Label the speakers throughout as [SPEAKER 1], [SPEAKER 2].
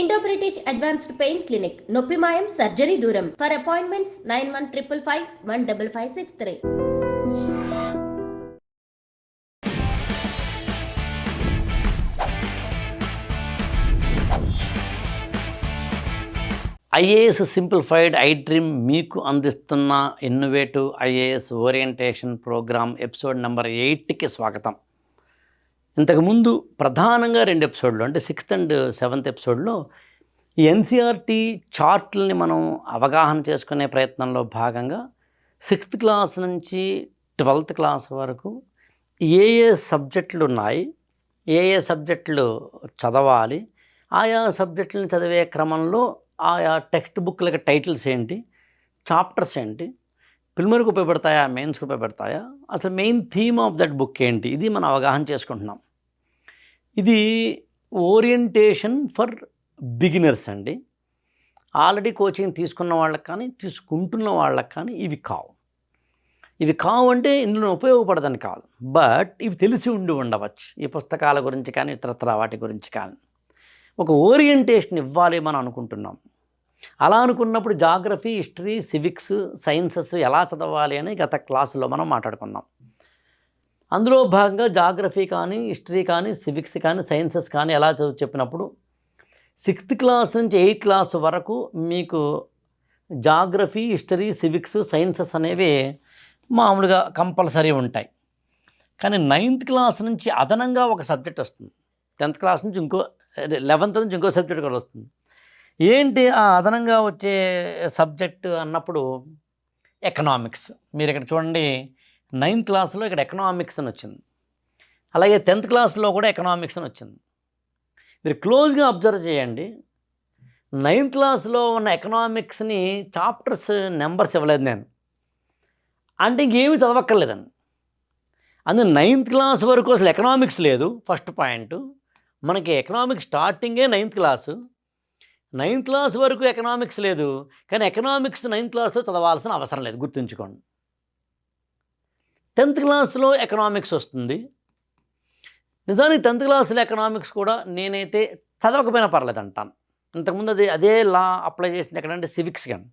[SPEAKER 1] Indo British advanced pain clinic నొప్పి మాయం surgery దూరం. For appointments nine one triple five one double five six three
[SPEAKER 2] IAS simplified I dream మీకు అందిస్తున్న innovative IAS orientation programme episode number ఎయిట్కి స్వాగతం. ఇంతకుముందు ప్రధానంగా రెండు ఎపిసోడ్లు అంటే సిక్స్త్ అండ్ సెవెంత్ ఎపిసోడ్లో ఈ ఎన్సీఆర్టీ చార్ట్లని మనం అవగాహన చేసుకునే ప్రయత్నంలో భాగంగా సిక్స్త్ క్లాస్ నుంచి ట్వెల్త్ క్లాస్ వరకు ఏ ఏ సబ్జెక్టులు ఉన్నాయి ఏ ఏ సబ్జెక్టులు చదవాలి ఆయా సబ్జెక్టులను చదివే క్రమంలో ఆయా టెక్స్ట్ బుక్లకి టైటిల్స్ ఏంటి చాప్టర్స్ ఏంటి ప్రిలిమరీకి ఉపయోగపడతాయా మెయిన్స్కి ఉపయోగపడతాయా అసలు main theme of that book ఏంటి ఇది మనం అవగాహన చేసుకుంటున్నాం. ఇది ఓరియంటేషన్ ఫర్ బిగినర్స్ అండి. ఆల్రెడీ కోచింగ్ తీసుకున్న వాళ్ళకి కానీ తీసుకుంటున్న వాళ్ళకి కానీ ఇవి కావు. ఇవి కావు అంటే ఇందులో ఉపయోగపడదని కాదు. బట్ ఇవి తెలిసి ఉండి ఉండవచ్చు. ఈ పుస్తకాల గురించి కానీ ఇతరత్ర వాటి గురించి కానీ. ఒక ఓరియంటేషన్ ఇవ్వాలి మనం అనుకుంటున్నాం. అలా అనుకున్నప్పుడు జాగ్రఫీ హిస్టరీ సివిక్స్ సైన్సెస్ ఎలా చదవాలి అని గత క్లాసులో మనం మాట్లాడుకున్నాం. అందులో భాగంగా జాగ్రఫీ కానీ హిస్టరీ కానీ సివిక్స్ కానీ సైన్సెస్ కానీ ఎలా చదువు చెప్పినప్పుడు సిక్స్త్ క్లాస్ నుంచి ఎయిత్ క్లాస్ వరకు మీకు జాగ్రఫీ హిస్టరీ సివిక్స్ సైన్సెస్ అనేవి మామూలుగా కంపల్సరీ ఉంటాయి. కానీ నైన్త్ క్లాస్ నుంచి అదనంగా ఒక సబ్జెక్ట్ వస్తుంది. టెన్త్ క్లాస్ నుంచి ఇంకో లెవెన్త్ నుంచి ఇంకో సబ్జెక్ట్ కూడా వస్తుంది. ఏంటి ఆ అదనంగా వచ్చే సబ్జెక్ట్ అన్నప్పుడు ఎకనామిక్స్. మీరు ఇక్కడ చూడండి నైన్త్ క్లాస్లో ఇక్కడ ఎకనామిక్స్ అని వచ్చింది. అలాగే టెన్త్ క్లాస్లో కూడా ఎకనామిక్స్ అని వచ్చింది. మీరు క్లోజ్గా అబ్జర్వ్ చేయండి. నైన్త్ క్లాస్లో ఉన్న ఎకనామిక్స్ని చాప్టర్స్ నెంబర్స్ ఇవ్వలేదు నేను. అంటే ఇంకేమీ చదవక్కర్లేదండి. అందు నైన్త్ క్లాస్ వరకు అసలు ఎకనామిక్స్ లేదు ఫస్ట్ పాయింట్. మనకి ఎకనామిక్స్ స్టార్టింగే నైన్త్ క్లాసు. నైన్త్ క్లాస్ వరకు ఎకనామిక్స్ లేదు కానీ ఎకనామిక్స్ నైన్త్ క్లాస్లో చదవాల్సిన అవసరం లేదు గుర్తుంచుకోండి. టెన్త్ క్లాస్లో ఎకనామిక్స్ వస్తుంది. నిజానికి టెన్త్ క్లాస్లో ఎకనామిక్స్ కూడా నేనైతే చదవకపోయినా పర్లేదు అంటాను. ఇంతకుముందు అదే అదే లా అప్లై చేసింది ఎక్కడంటే సివిక్స్ కానీ.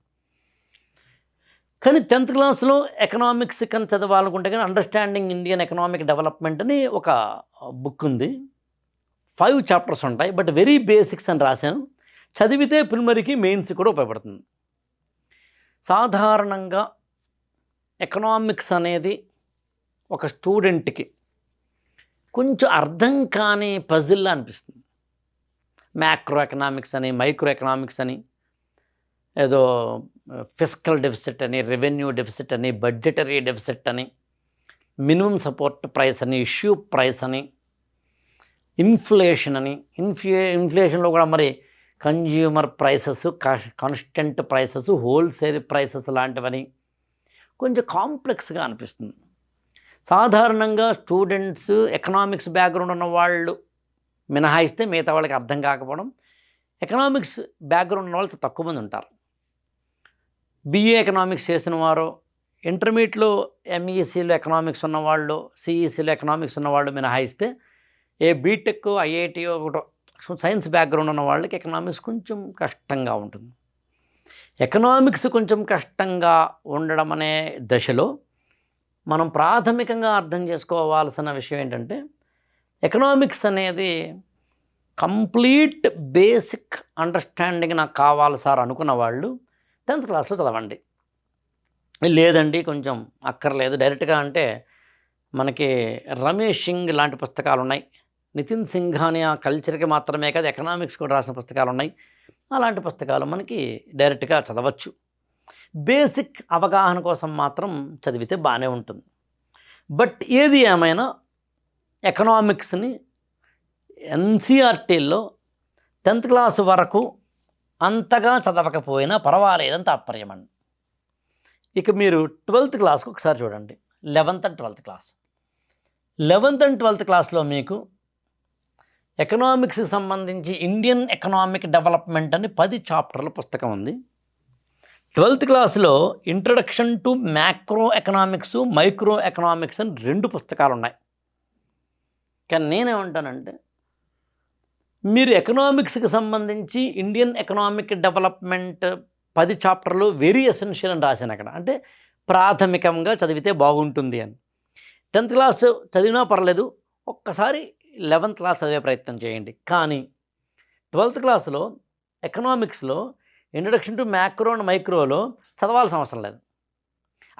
[SPEAKER 2] కానీ టెన్త్ క్లాస్లో ఎకనామిక్స్ కానీ చదవాలనుకుంటే కానీ అండర్స్టాండింగ్ ఇండియన్ ఎకనామిక్ డెవలప్మెంట్ అని ఒక బుక్ ఉంది. ఫైవ్ చాప్టర్స్ ఉంటాయి బట్ వెరీ బేసిక్స్ అని రాశాను. చదివితే ప్రిమరీకి మెయిన్స్ కూడా ఉపయోగపడుతుంది. సాధారణంగా ఎకనామిక్స్ అనేది ఒక స్టూడెంట్కి కొంచెం అర్థం కాని పజిల్లా అనిపిస్తుంది. మ్యాక్రో ఎకనామిక్స్ అని మైక్రో ఎకనామిక్స్ అని ఏదో ఫిజికల్ డెఫిసిట్ అని రెవెన్యూ డెఫిసిట్ అని బడ్జెటరీ డెఫిసిట్ అని మినిమం సపోర్ట్ ప్రైస్ అని ఇష్యూ ప్రైస్ అని ఇన్ఫ్లేషన్ అని ఇన్ఫ్లే ఇన్ఫ్లేషన్లో కూడా మరి consumer prices constant prices wholesale prices లాంటివని కొంచెం కాంప్లెక్స్గా అనిపిస్తుంది. సాధారణంగా స్టూడెంట్స్ ఎకనామిక్స్ బ్యాక్గ్రౌండ్ ఉన్న వాళ్ళు మినహాయిస్తే మిగతా వాళ్ళకి అర్థం కాకపోవడం. ఎకనామిక్స్ బ్యాక్గ్రౌండ్ ఉన్న వాళ్ళతో తక్కువ మంది ఉంటారు. బీఏ ఎకనామిక్స్ చేసిన వారు ఇంటర్మీడియట్లో ఎంఈసీలో ఎకనామిక్స్ ఉన్నవాళ్ళు సిఈసీలో ఎకనామిక్స్ ఉన్నవాళ్ళు మినహాయిస్తే ఏ బీటెక్ ఐఐటి ఒకటో సైన్స్ బ్యాక్గ్రౌండ్ ఉన్న వాళ్ళకి ఎకనామిక్స్ కొంచెం కష్టంగా ఉంటుంది. ఎకనామిక్స్ కొంచెం కష్టంగా ఉండడం అనే దశలో మనం ప్రాథమికంగా అర్థం చేసుకోవాల్సిన విషయం ఏంటంటే ఎకనామిక్స్ అనేది కంప్లీట్ బేసిక్ అండర్స్టాండింగ్ నాకు కావాలి సార్ అనుకున్న వాళ్ళు టెన్త్ క్లాస్లో చదవండి. లేదండి కొంచెం అక్కర్లేదు. డైరెక్ట్గా అంటే మనకి రమేష్ సింగ్ లాంటి పుస్తకాలు ఉన్నాయి. నితిన్ సింఘాని ఆ కల్చర్కి మాత్రమే కాదు ఎకనామిక్స్ కూడా రాసిన పుస్తకాలు ఉన్నాయి. అలాంటి పుస్తకాలు మనకి డైరెక్ట్గా చదవచ్చు. బేసిక్ అవగాహన కోసం మాత్రం చదివితే బాగానే ఉంటుంది. బట్ ఏది ఏమైనా ఎకనామిక్స్ని ఎన్సీఆర్టీల్లో టెన్త్ క్లాస్ వరకు అంతగా చదవకపోయినా పర్వాలేదని తాత్పర్యం అండి. ఇక మీరు ట్వెల్త్ క్లాస్కి ఒకసారి చూడండి. Eleventh and twelfth class. Eleventh and twelfth క్లాస్లో మీకు ఎకనామిక్స్కి సంబంధించి ఇండియన్ ఎకనామిక్ డెవలప్మెంట్ అని పది చాప్టర్ల పుస్తకం ఉంది. ట్వెల్త్ క్లాస్లో introduction to macro economics micro economics అని రెండు పుస్తకాలు ఉన్నాయి కానీ నేనేమంటానంటే మీరు ఎకనామిక్స్కి సంబంధించి ఇండియన్ ఎకనామిక్ డెవలప్మెంట్ పది చాప్టర్లు వెరీ ఎసెన్షియల్ అని రాశాను అక్కడ. అంటే ప్రాథమికంగా చదివితే బాగుంటుంది అని. టెన్త్ క్లాస్ చదివినా పర్లేదు ఒక్కసారి లెవెన్త్ క్లాస్ చదివే ప్రయత్నం చేయండి. కానీ ట్వెల్త్ క్లాస్లో ఎకనామిక్స్లో ఇంట్రడక్షన్ టు మ్యాక్రో అండ్ మైక్రోలో చదవాల్సిన అవసరం లేదు.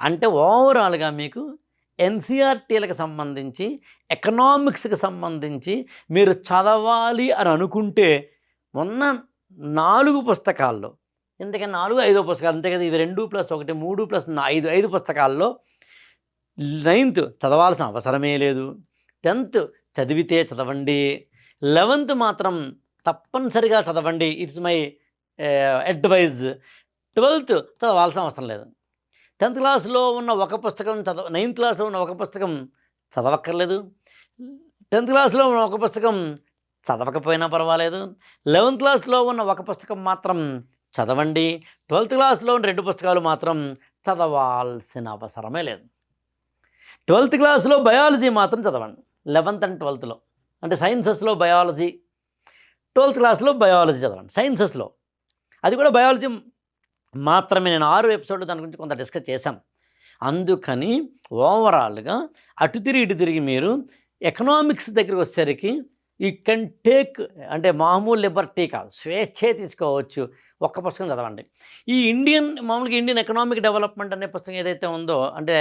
[SPEAKER 2] అంటే ఓవరాల్గా మీకు ఎన్సీఆర్టీలకు సంబంధించి ఎకనామిక్స్కి సంబంధించి మీరు చదవాలి అని అనుకుంటే మొన్న నాలుగు పుస్తకాల్లో ఎందుకని నాలుగు ఐదో పుస్తకాలు అంతే కదా ఇవి రెండు ప్లస్ ఒకటి మూడు ప్లస్ ఐదు ఐదు పుస్తకాల్లో నైన్త్ చదవాల్సిన అవసరమే లేదు. టెన్త్ చదివితే చదవండి. లెవెన్త్ మాత్రం తప్పనిసరిగా చదవండి. It's my Eh, advice twelfth చదవాల్సిన అవసరం లేదు. టెన్త్ క్లాస్లో ఉన్న ఒక పుస్తకం చదవ నైన్త్ క్లాస్లో ఉన్న ఒక పుస్తకం చదవక్కర్లేదు. టెన్త్ క్లాస్లో ఉన్న ఒక పుస్తకం చదవకపోయినా పర్వాలేదు. లెవెన్త్ క్లాస్లో ఉన్న ఒక పుస్తకం మాత్రం చదవండి. ట్వెల్త్ క్లాస్లో ఉన్న రెండు పుస్తకాలు మాత్రం చదవాల్సిన అవసరమే లేదు. ట్వెల్త్ క్లాస్లో బయాలజీ మాత్రం చదవండి. లెవెన్త్ అండ్ ట్వెల్త్లో అంటే సైన్సెస్లో బయాలజీ ట్వెల్త్ క్లాస్లో బయాలజీ చదవండి. సైన్సెస్లో అది కూడా బయాలజీ మాత్రమే. నేను ఆరు ఎపిసోడ్లు దాని గురించి కొంత డిస్కస్ చేశాం. అందుకని ఓవరాల్గా అటు తిరిగి ఇటు తిరిగి మీరు ఎకనామిక్స్ దగ్గరికి వచ్చేసరికి ఈ కెన్ టేక్ అంటే మామూలు లిబర్టీ కాదు స్వేచ్ఛే తీసుకోవచ్చు. ఒక్క పుస్తకం చదవండి. ఈ ఇండియన్ మామూలుగా ఇండియన్ ఎకనామిక్ డెవలప్మెంట్ అనే పుస్తకం ఏదైతే ఉందో అంటే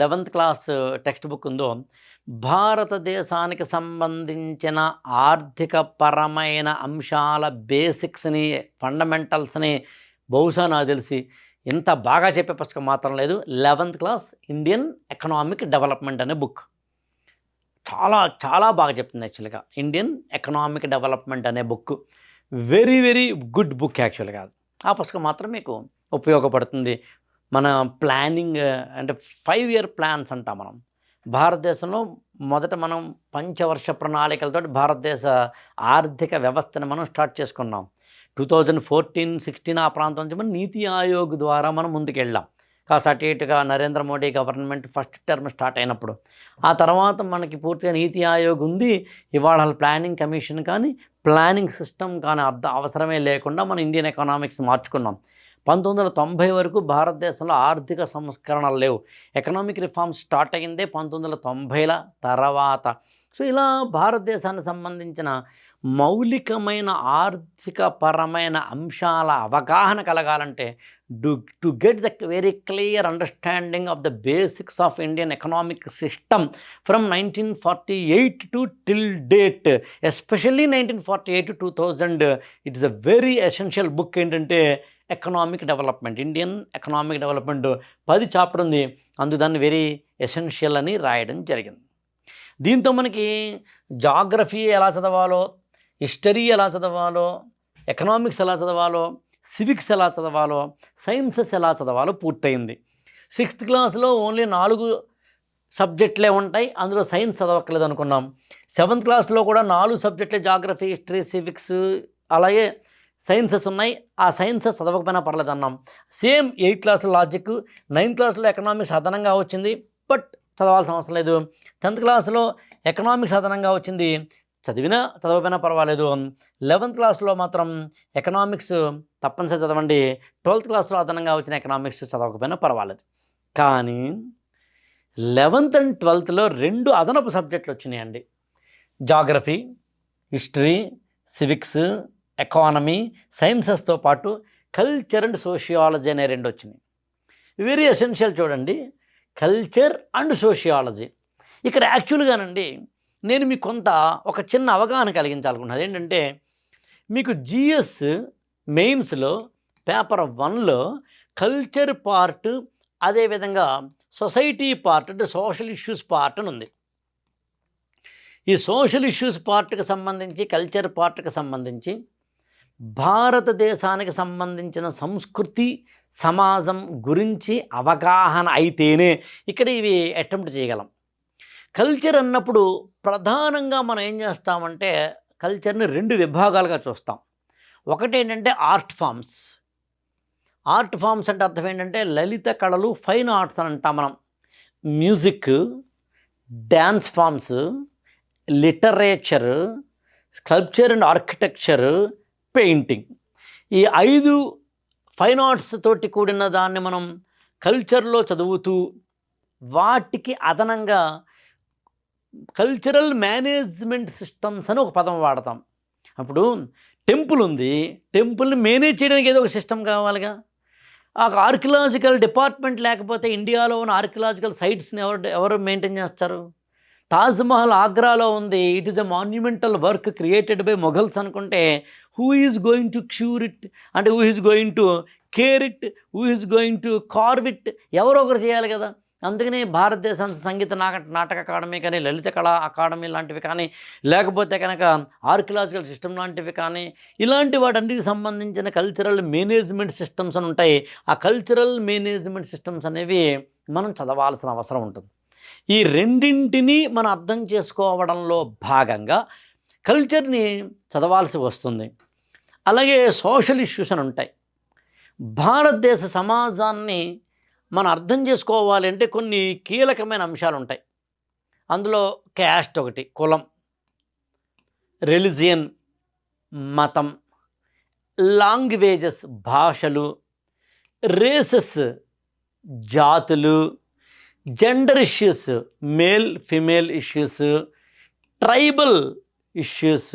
[SPEAKER 2] లెవెంత్ క్లాస్ టెక్స్ట్ బుక్ ఉందో భారతదేశానికి సంబంధించిన ఆర్థిక పరమైన అంశాల బేసిక్స్ని ఫండమెంటల్స్ని బహుశా నాకు తెలిసి ఇంత బాగా చెప్పే పుస్తకం మాత్రం లేదు. Eleventh class Indian economic development అనే బుక్. చాలా చాలా బాగా చెప్తుంది యాక్చువల్గా. ఇండియన్ ఎకనామిక్ డెవలప్మెంట్ అనే book. Very very good book యాక్చువల్గా ఆ పుస్తకం మాత్రం మీకు ఉపయోగపడుతుంది. మన ప్లానింగ్ అంటే ఫైవ్ ఇయర్ ప్లాన్స్ అంటాం మనం. భారతదేశంలో మొదట మనం పంచవర్ష ప్రణాళికలతో భారతదేశ ఆర్థిక వ్యవస్థను మనం స్టార్ట్ చేసుకున్నాం. టూ థౌజండ్ ఫోర్టీన్ సిక్స్టీన్ ఆ ప్రాంతం నుంచి మనం నీతి ఆయోగ్ ద్వారా మనం ముందుకెళ్ళాం. కాస్త అటు ఇటుగా Narendra Modi government first term start అయినప్పుడు. ఆ తర్వాత మనకి పూర్తిగా నీతి ఆయోగ్ ఉంది. ఇవాళ ప్లానింగ్ కమిషన్ కానీ ప్లానింగ్ సిస్టమ్ కానీ అర్థం అవసరమే లేకుండా మనం ఇండియన్ ఎకనామిక్స్ మార్చుకున్నాం. పంతొమ్మిది వందల తొంభై వరకు భారతదేశంలో ఆర్థిక సంస్కరణలు లేవు. ఎకనామిక్ రిఫార్మ్స్ స్టార్ట్ అయిందే పంతొమ్మిది వందల తొంభైల తర్వాత. సో ఇలా భారతదేశానికి సంబంధించిన మౌలికమైన ఆర్థిక పరమైన అంశాల అవగాహన కలగాలంటే do to get the very clear understanding of the basics of Indian economic system from nineteen forty eight to till date especially nineteen forty eight two thousand it's a very essential book ఏంటంటే economic development Indian economic development పది chapter ఉంది. అందు దాన్ని very essential అని రాయడం జరిగింది. దీంతో మనకి జాగ్రఫీ ఎలా చదవాలో హిస్టరీ ఎలా చదవాలో ఎకనామిక్స్ ఎలా చదవాలో సివిక్స్ ఎలా చదవాలో సైన్సెస్ ఎలా చదవాలో పూర్తయింది. సిక్స్త్ క్లాస్లో ఓన్లీ నాలుగు సబ్జెక్టులే ఉంటాయి. అందులో సైన్స్ చదవక్కలేదు అనుకున్నాం. సెవెంత్ క్లాస్లో కూడా నాలుగు సబ్జెక్టులే జాగ్రఫీ హిస్టరీ సివిక్స్ అలాగే సైన్సెస్ ఉన్నాయి. ఆ సైన్సెస్ చదవకపోయినా పర్లేదు అన్నాం. సేమ్ ఎయిత్ క్లాస్లో లాజిక్ నైన్త్ క్లాస్లో ఎకనామిక్స్ అదనంగా వచ్చింది. బట్ చదవాల్సిన అవసరం లేదు. టెన్త్ క్లాస్లో ఎకనామిక్స్ అదనంగా వచ్చింది. చదివినా చదవకపోయినా పర్వాలేదు. లెవెన్త్ క్లాస్లో మాత్రం ఎకనామిక్స్ తప్పనిసరి చదవండి. ట్వెల్త్ క్లాస్లో అదనంగా వచ్చిన ఎకనామిక్స్ చదవకపోయినా పర్వాలేదు. కానీ లెవెన్త్ అండ్ ట్వెల్త్లో రెండు అదనపు సబ్జెక్టులు వచ్చినాయండి. జాగ్రఫీ హిస్టరీ సివిక్స్ ఎకానమీ సైన్సెస్తో పాటు కల్చర్ అండ్ సోషియాలజీ అనే రెండు వచ్చినాయి. వెరీ ఎసెన్షియల్ చూడండి. కల్చర్ అండ్ సోషియాలజీ ఇక్కడ యాక్చువల్గానండి నేను మీకు కొంత ఒక చిన్న అవగాహన కలిగించాలనుకున్నది ఏంటంటే మీకు జిఎస్ మెయిన్స్లో పేపర్ వన్లో కల్చర్ పార్ట్ అదేవిధంగా సొసైటీ పార్ట్ అంటే సోషల్ ఇష్యూస్ పార్ట్ అని ఉంది. ఈ సోషల్ ఇష్యూస్ పార్ట్కి సంబంధించి కల్చర్ పార్ట్కి సంబంధించి భారతదేశానికి సంబంధించిన సంస్కృతి సమాజం గురించి అవగాహన అయితేనే ఇక్కడ ఇవి అటెంప్ట్ చేయగలం. కల్చర్ అన్నప్పుడు ప్రధానంగా మనం ఏం చేస్తామంటే కల్చర్ని రెండు విభాగాలుగా చూస్తాం. ఒకటి ఏంటంటే ఆర్ట్ ఫామ్స్ ఆర్ట్ ఫామ్స్ అంటే అర్థం ఏంటంటే లలిత కళలు ఫైన్ ఆర్ట్స్ అని అంటాం మనం. Music dance forms literature sculpture and architecture painting. ఈ ఐదు ఫైన్ ఆర్ట్స్ తోటి కూడిన దాన్ని మనం కల్చర్లో చదువుతూ వాటికి అదనంగా కల్చరల్ మేనేజ్మెంట్ సిస్టమ్స్ అని ఒక పదం వాడతాం. అప్పుడు టెంపుల్ ఉంది. టెంపుల్ని మేనేజ్ చేయడానికి ఏదో ఒక సిస్టమ్ కావాలిగా. ఆ ఆర్కియలాజికల్ డిపార్ట్మెంట్ లేకపోతే ఇండియాలో ఉన్న ఆర్కియలాజికల్ సైట్స్ని ఎవరు ఎవరు మెయింటైన్ చేస్తారు? తాజ్మహల్ ఆగ్రాలో ఉంది. It is a monumental work created by Mughals అనుకుంటే who is going to cure it అంటే who is going to care it who is going to carve it ఎవరో ఒకరు చేయాలి కదా. అందుకనే భారతదేశ సంగీత నాట నాటక అకాడమీ కానీ లలిత కళా అకాడమీ లాంటివి కానీ లేకపోతే కనుక ఆర్కియలాజికల్ సిస్టమ్ లాంటివి కానీ ఇలాంటి వాటన్నిటికి సంబంధించిన కల్చరల్ మేనేజ్మెంట్ సిస్టమ్స్ అని ఉంటాయి. ఆ కల్చరల్ మేనేజ్మెంట్ సిస్టమ్స్ అనేవి మనం చదవాల్సిన అవసరం ఉంటుంది. ఈ రెండింటినీ మనం అర్థం చేసుకోవడంలో భాగంగా కల్చర్ని చదవాల్సి వస్తుంది. అలాగే సోషల్ ఇష్యూస్ అని ఉంటాయి. భారతదేశ సమాజాన్ని మనం అర్థం చేసుకోవాలి అంటే కొన్ని కీలకమైన అంశాలు ఉంటాయి. అందులో క్యాస్ట్ ఒకటి కులం రిలిజియన్ మతం లాంగ్వేజెస్ భాషలు రేసెస్ జాతులు gender issues male female issues tribal issues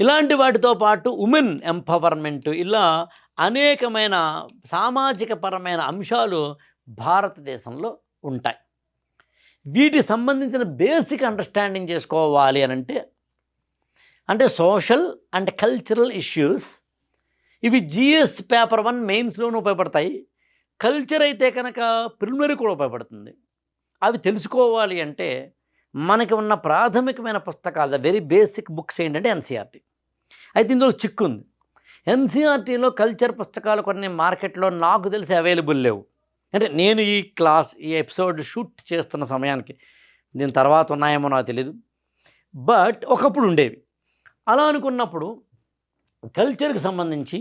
[SPEAKER 2] ఇలాంటి వాటితో పాటు ఉమెన్ ఎంపవర్మెంట్ ఇలా అనేకమైన సామాజిక పరమైన అంశాలు భారతదేశంలో ఉంటాయి. వీటి సంబంధించిన బేసిక్ అండర్స్టాండింగ్ చేసుకోవాలి అని అంటే అంటే సోషల్ అండ్ కల్చరల్ ఇష్యూస్ ఇవి జిఎస్ పేపర్ వన్ మెయిన్స్లోనూ ఉపయోగపడతాయి. కల్చర్ అయితే కనుక ప్రిలిమినరీ కూడా ఉపయోగపడుతుంది. అవి తెలుసుకోవాలి అంటే మనకి ఉన్న ప్రాథమికమైన పుస్తకాలు ద వెరీ బేసిక్ బుక్స్ ఏంటంటే ఎన్సీఆర్టీ అయితే ఇందులో చిక్కుంది ఎన్సీఆర్టీలో కల్చర్ పుస్తకాలు కొన్ని మార్కెట్లో నాకు తెలిసి అవైలబుల్ లేవు. అంటే నేను ఈ క్లాస్ ఈ ఎపిసోడ్ షూట్ చేస్తున్న సమయానికి దీని తర్వాత ఉన్నాయేమో నాకు తెలియదు బట్ ఒకప్పుడు ఉండేవి. అలా అనుకున్నప్పుడు కల్చర్కి సంబంధించి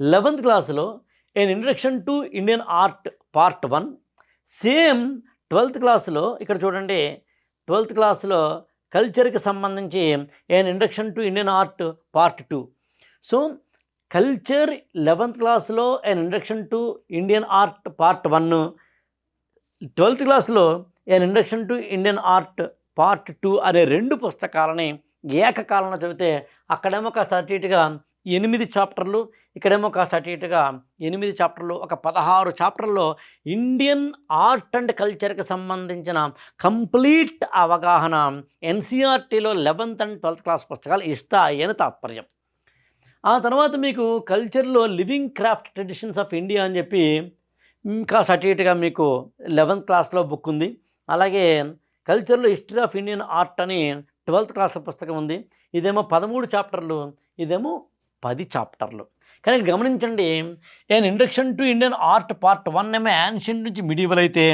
[SPEAKER 2] లెవెంత్ క్లాస్లో an introduction to Indian art part one same twelfth క్లాస్లో ఇక్కడ చూడండి ట్వెల్త్ క్లాస్లో కల్చర్కి సంబంధించి an introduction to Indian art part two. So culture eleventh క్లాస్లో an introduction to Indian art part one twelfth క్లాస్లో an introduction to Indian art part two అనే రెండు పుస్తకాలని ఏకకాలంలో చదివితే అక్కడేమో కాస్త అటు ఇటుగా ఎనిమిది చాప్టర్లు. ఇక్కడేమో కాస్త అటు ఇటుగా ఎనిమిది చాప్టర్లు ఒక పదహారు చాప్టర్లో ఇండియన్ ఆర్ట్ అండ్ కల్చర్కి సంబంధించిన కంప్లీట్ అవగాహన ఎన్సీఆర్టీలో లెవెన్త్ అండ్ ట్వెల్త్ క్లాస్ పుస్తకాలు ఇస్తాయని తాత్పర్యం. ఆ తర్వాత మీకు కల్చర్లో living craft traditions of India అని చెప్పి ఇంకా సర్టిఫికేట్గా మీకు లెవెన్త్ క్లాస్లో బుక్ ఉంది. అలాగే కల్చర్లో హిస్టరీ ఆఫ్ ఇండియన్ ఆర్ట్ అని ట్వెల్త్ క్లాస్ పుస్తకం ఉంది. ఇదేమో పదమూడు చాప్టర్లు ఇదేమో పది చాప్టర్లు. కానీ గమనించండి an introduction to Indian art part one ఏమో యాన్షియంట్ నుంచి మిడివల్ అయితే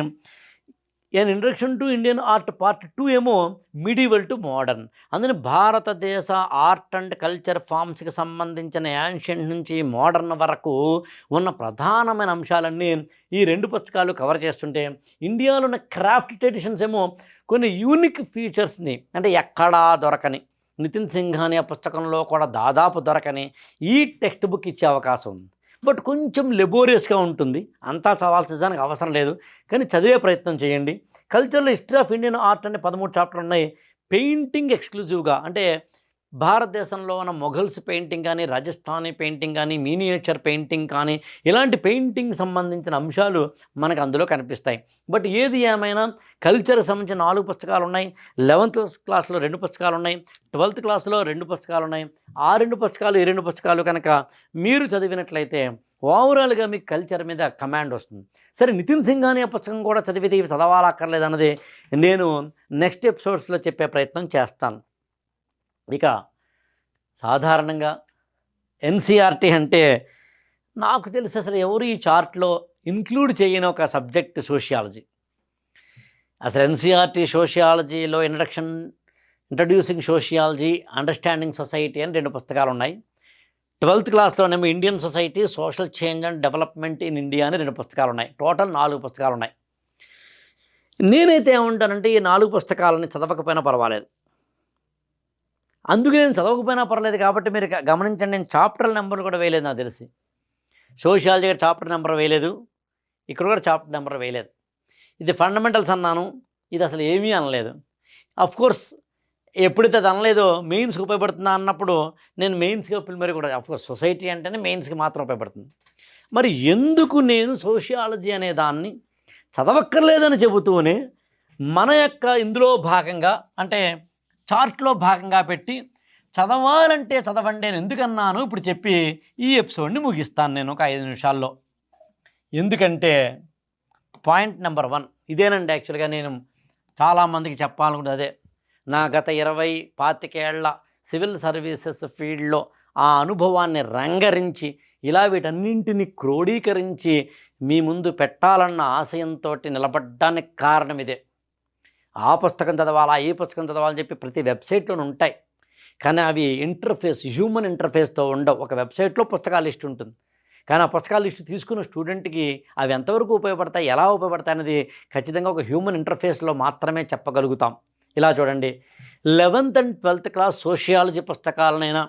[SPEAKER 2] an introduction to Indian art part two ఏమో మిడివల్ టు మోడర్న్ అందుకని భారతదేశ ఆర్ట్ అండ్ కల్చర్ ఫామ్స్కి సంబంధించిన యాన్షియంట్ నుంచి మోడర్న్ వరకు ఉన్న ప్రధానమైన అంశాలన్నీ ఈ రెండు పుస్తకాలు కవర్ చేస్తుంటే ఇండియాలో ఉన్న క్రాఫ్ట్ ట్రెడిషన్స్ ఏమో కొన్ని యూనిక్ ఫీచర్స్ని అంటే ఎక్కడా దొరకని నితిన్ సింగ్ అనే పుస్తకంలో కూడా దాదాపు దొరకని ఈ టెక్స్ట్ బుక్ ఇచ్చే అవకాశం ఉంది. బట్ కొంచెం లెబోరియస్గా ఉంటుంది. అంతా చదవాల్సిన అవసరం లేదు. కానీ చదివే ప్రయత్నం చేయండి. Cultural history of Indian art అనే పదమూడు చాప్టర్ ఉన్నాయి. పెయింటింగ్ ఎక్స్క్లూజివ్గా అంటే భారతదేశంలో ఉన్న మొఘల్స్ పెయింటింగ్ కానీ రాజస్థానీ పెయింటింగ్ కానీ మీనియేచర్ పెయింటింగ్ కానీ ఇలాంటి పెయింటింగ్ సంబంధించిన అంశాలు మనకు అందులో కనిపిస్తాయి. బట్ ఏది ఏమైనా కల్చర్కి సంబంధించిన నాలుగు పుస్తకాలు ఉన్నాయి. లెవెంత్ క్లాస్లో రెండు పుస్తకాలు ఉన్నాయి. ట్వెల్త్ క్లాస్లో రెండు పుస్తకాలు ఉన్నాయి. ఆ రెండు పుస్తకాలు ఈ రెండు పుస్తకాలు కనుక మీరు చదివినట్లయితే ఓవరాల్గా మీకు కల్చర్ మీద కమాండ్ వస్తుంది. సరే నితిన్ సింగ్ అనే పుస్తకం కూడా చదివితే ఇవి చదవాలక్కర్లేదు అన్నది నేను నెక్స్ట్ ఎపిసోడ్స్లో చెప్పే ప్రయత్నం చేస్తాను. ఇక సాధారణంగా ఎన్సీఆర్టీ అంటే నాకు తెలిసి అసలు ఎవరు ఈ చార్ట్లో ఇంక్లూడ్ చేయని ఒక సబ్జెక్ట్ సోషియాలజీ. అసలు NCERT సోషియాలజీలో introduction introducing sociology understanding society అని రెండు పుస్తకాలు ఉన్నాయి twelfth క్లాస్లోనేమో Indian society social change and development in India అని రెండు పుస్తకాలు ఉన్నాయి టోటల్ నాలుగు పుస్తకాలు ఉన్నాయి నేనైతే ఏమంటానంటే ఈ నాలుగు పుస్తకాలని చదవకపోయినా పర్వాలేదు. అందుకే నేను చదవకపోయినా పర్లేదు కాబట్టి మీరు గమనించండి. నేను చాప్టర్ నెంబర్లు కూడా వేయలేదు నాకు తెలిసి. సోషియాలజీ చాప్టర్ నెంబర్ వేయలేదు. ఇక్కడ కూడా చాప్టర్ నెంబర్ వేయలేదు. ఇది ఫండమెంటల్స్ అన్నాను. ఇది అసలు ఏమీ అనలేదు. అఫ్ కోర్స్ ఎప్పుడైతే అది అనలేదో మెయిన్స్కి ఉపయోగపడుతుందా అన్నప్పుడు నేను మెయిన్స్గా మరి కూడా అఫ్కోర్స్ సొసైటీ అంటేనే మెయిన్స్కి మాత్రం ఉపయోగపడుతుంది. మరి ఎందుకు నేను సోషియాలజీ అనే దాన్ని చదవక్కర్లేదని చెబుతూనే మన యొక్క ఇందులో భాగంగా అంటే చార్ట్లో భాగంగా పెట్టి చదవాలంటే చదవండి నేను ఎందుకన్నాను? ఇప్పుడు చెప్పి ఈ ఎపిసోడ్ని ముగిస్తాను నేను ఒక ఐదు నిమిషాల్లో. ఎందుకంటే పాయింట్ నెంబర్ వన్ ఇదేనండి యాక్చువల్గా నేను చాలామందికి చెప్పాలనుకుంటే అదే. నా గత ఇరవై పాతికేళ్ళ సివిల్ సర్వీసెస్ ఫీల్డ్లో ఆ అనుభవాన్ని రంగరించి ఇలా వీటన్నింటిని క్రోడీకరించి మీ ముందు పెట్టాలన్న ఆశయంతో నిలబడ్డానికి కారణం ఇదే. ఆ పుస్తకం చదవాలా ఈ పుస్తకం చదవాలని చెప్పి ప్రతి వెబ్సైట్లోనూ ఉంటాయి. కానీ అవి ఇంటర్ఫేస్ హ్యూమన్ ఇంటర్ఫేస్తో ఉండవు. ఒక వెబ్సైట్లో పుస్తకాల లిస్ట్ ఉంటుంది. కానీ ఆ పుస్తకాల లిస్ట్ తీసుకున్న స్టూడెంట్కి అవి ఎంతవరకు ఉపయోగపడతాయి ఎలా ఉపయోగపడతాయి అనేది ఖచ్చితంగా ఒక హ్యూమన్ ఇంటర్ఫేస్లో మాత్రమే చెప్పగలుగుతాం. ఇలా చూడండి. Eleventh and twelfth class sociology పుస్తకాలనైనా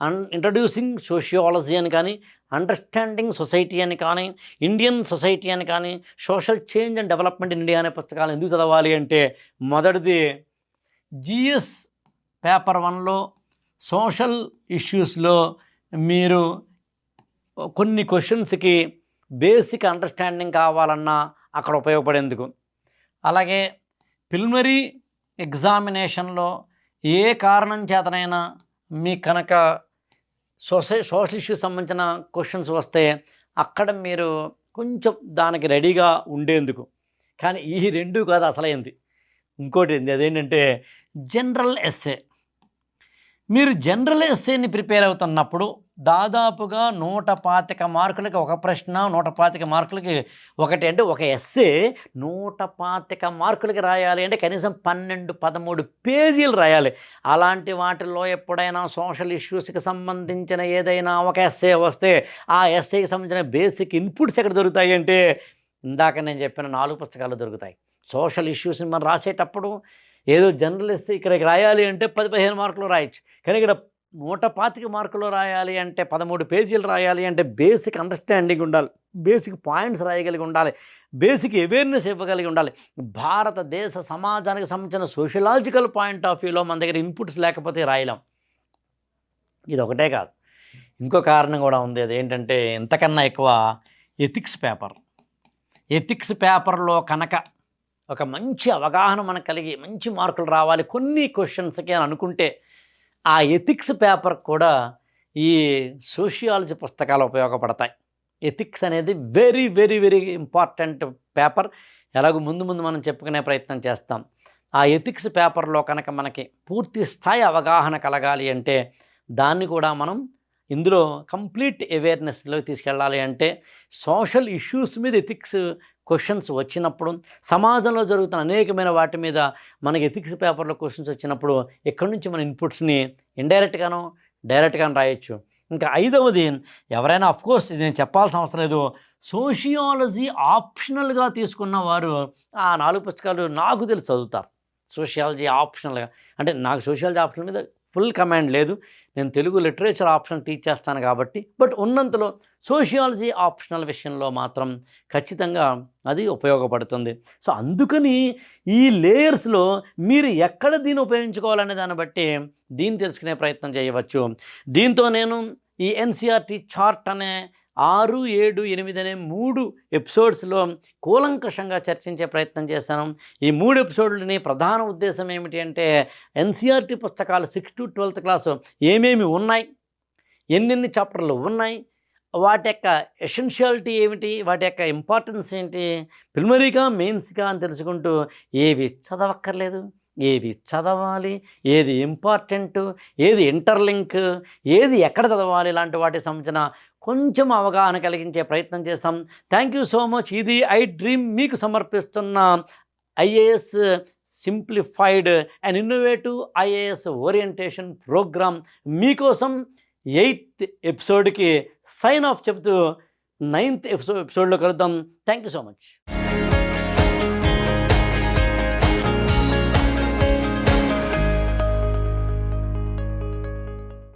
[SPEAKER 2] an introducing sociology అని కానీ అండర్స్టాండింగ్ సొసైటీ అని కానీ ఇండియన్ సొసైటీ అని కానీ social change and development in India అనే పుస్తకాలు ఎందుకు చదవాలి అంటే మొదటిది జిఎస్ పేపర్ వన్లో సోషల్ ఇష్యూస్లో మీరు కొన్ని క్వశ్చన్స్కి బేసిక్ అండర్స్టాండింగ్ కావాలన్నా అక్కడ ఉపయోగపడేందుకు. అలాగే ప్రిలిమరీ ఎగ్జామినేషన్లో ఏ కారణం చేతనైనా మీ కనుక సోషల్ సోషల్ ఇష్యూస్ సంబంధించిన క్వశ్చన్స్ వస్తే అక్కడ మీరు కొంచెం దానికి రెడీగా ఉండేందుకు. కానీ ఈ రెండు కాదు అసలైంది. ఇంకోటి ఏంది? అదేంటంటే జనరల్ ఎస్సే. మీరు జనరల్ ఎస్సేని ప్రిపేర్ అవుతున్నప్పుడు దాదాపుగా నూట పాతిక మార్కులకి ఒక ప్రశ్న నూట పాతిక మార్కులకి ఒకటి అంటే ఒక ఎస్సే నూట పాతిక మార్కులకి రాయాలి అంటే కనీసం పన్నెండు పదమూడు పేజీలు రాయాలి. అలాంటి వాటిల్లో ఎప్పుడైనా సోషల్ ఇష్యూస్కి సంబంధించిన ఏదైనా ఒక ఎస్సే వస్తే ఆ ఎస్సేకి సంబంధించిన బేసిక్ ఇన్పుట్స్ ఎక్కడ దొరుకుతాయి అంటే ఇందాక నేను చెప్పిన నాలుగు పుస్తకాలు దొరుకుతాయి. సోషల్ ఇష్యూస్ని మనం రాసేటప్పుడు ఏదో జర్నలిస్ట్ ఇక్కడికి రాయాలి అంటే పది పదిహేను మార్కులు రాయొచ్చు. కానీ ఇక్కడ నూట పాతిక మార్కులు రాయాలి అంటే పదమూడు పేజీలు రాయాలి అంటే బేసిక్ అండర్స్టాండింగ్ ఉండాలి. బేసిక్ పాయింట్స్ రాయగలిగి ఉండాలి. బేసిక్ అవేర్నెస్ ఇవ్వగలిగి ఉండాలి. భారతదేశ సమాజానికి సంబంధించిన సోషలాజికల్ పాయింట్ ఆఫ్ వ్యూలో మన దగ్గర ఇన్పుట్స్ లేకపోతే రాయలేం. ఇది ఒకటే కాదు. ఇంకో కారణం కూడా ఉంది. అదేంటంటే ఇంతకన్నా ఎక్కువ ఎథిక్స్ పేపర్ ఎథిక్స్ పేపర్లో కనుక ఒక మంచి అవగాహన మనకు కలిగి మంచి మార్కులు రావాలి. కొన్ని క్వశ్చన్స్కి అని అనుకుంటే ఆ ఎథిక్స్ పేపర్ కూడా ఈ సోషియాలజీ పుస్తకాలు ఉపయోగపడతాయి. ఎథిక్స్ అనేది very very very important paper. ఎలాగో ముందు ముందు మనం చెప్పుకునే ప్రయత్నం చేస్తాం. ఆ ఎథిక్స్ పేపర్లో కనుక మనకి పూర్తి స్థాయి అవగాహన కలగాలి అంటే దాన్ని కూడా మనం ఇందులో కంప్లీట్ అవేర్నెస్లో తీసుకెళ్ళాలి అంటే సోషల్ ఇష్యూస్ మీద ఎథిక్స్ క్వశ్చన్స్ వచ్చినప్పుడు సమాజంలో జరుగుతున్న అనేకమైన వాటి మీద మనకి ఎథిక్స్ పేపర్లో క్వశ్చన్స్ వచ్చినప్పుడు ఎక్కడి నుంచి మన ఇన్పుట్స్ని ఇండైరెక్ట్గానో డైరెక్ట్గానో రాయొచ్చు. ఇంకా ఐదవది ఎవరైనా అఫ్కోర్స్ ఇది నేను చెప్పాల్సిన అవసరం లేదు సోషియాలజీ ఆప్షనల్గా తీసుకున్న వారు ఆ నాలుగు పుస్తకాలు నాకు తెలిసి చదువుతారు. సోషియాలజీ ఆప్షనల్గా అంటే నాకు సోషియాలజీ ఆప్షన్ మీద ఫుల్ కమాండ్ లేదు. నేను తెలుగు లిటరేచర్ ఆప్షన్ టీచ్ చేస్తాను కాబట్టి బట్ ఉన్నంతలో సోషియాలజీ ఆప్షనల్ విషయంలో మాత్రం ఖచ్చితంగా అది ఉపయోగపడుతుంది. సో అందుకని ఈ లేయర్స్లో మీరు ఎక్కడ దీన్ని ఉపయోగించుకోవాలనే దాన్ని బట్టి దీన్ని తెలుసుకునే ప్రయత్నం చేయవచ్చు. దీంతో నేను ఈ ఎన్సీఆర్టీ చార్ట్ అనే ఆరు ఏడు ఎనిమిది అనే మూడు ఎపిసోడ్స్లో కూలంకషంగా చర్చించే ప్రయత్నం చేశాను. ఈ మూడు ఎపిసోడ్లని ప్రధాన ఉద్దేశం ఏమిటి అంటే ఎన్సీఆర్టీ పుస్తకాలు సిక్స్ టు ట్వెల్త్ క్లాసు ఏమేమి ఉన్నాయి ఎన్నెన్ని చాప్టర్లు ఉన్నాయి వాటి యొక్క ఎసెన్షియాలిటీ ఏమిటి వాటి యొక్క ఇంపార్టెన్స్ ఏంటి ప్రిమరీగా మెయిన్స్గా అని తెలుసుకుంటూ ఏవి చదవక్కర్లేదు. ఏది చదవాలి ఏది ఇంపార్టెంట్ ఏది ఇంటర్లింక్ ఏది ఎక్కడ చదవాలి ఇలాంటి వాటికి సంబంధించిన కొంచెం అవగాహన కలిగించే ప్రయత్నం చేశాం. థ్యాంక్ యూ సో మచ్ ఇది ఐ డ్రీమ్ మీకు సమర్పిస్తున్న IAS simplified and innovative IAS orientation program. మీకోసం ఎయిత్ ఎపిసోడ్కి సైన్ ఆఫ్ చెబుతూ నైన్త్ ఎపిసోడ్ ఎపిసోడ్లో కలుద్దాం. Thank you so much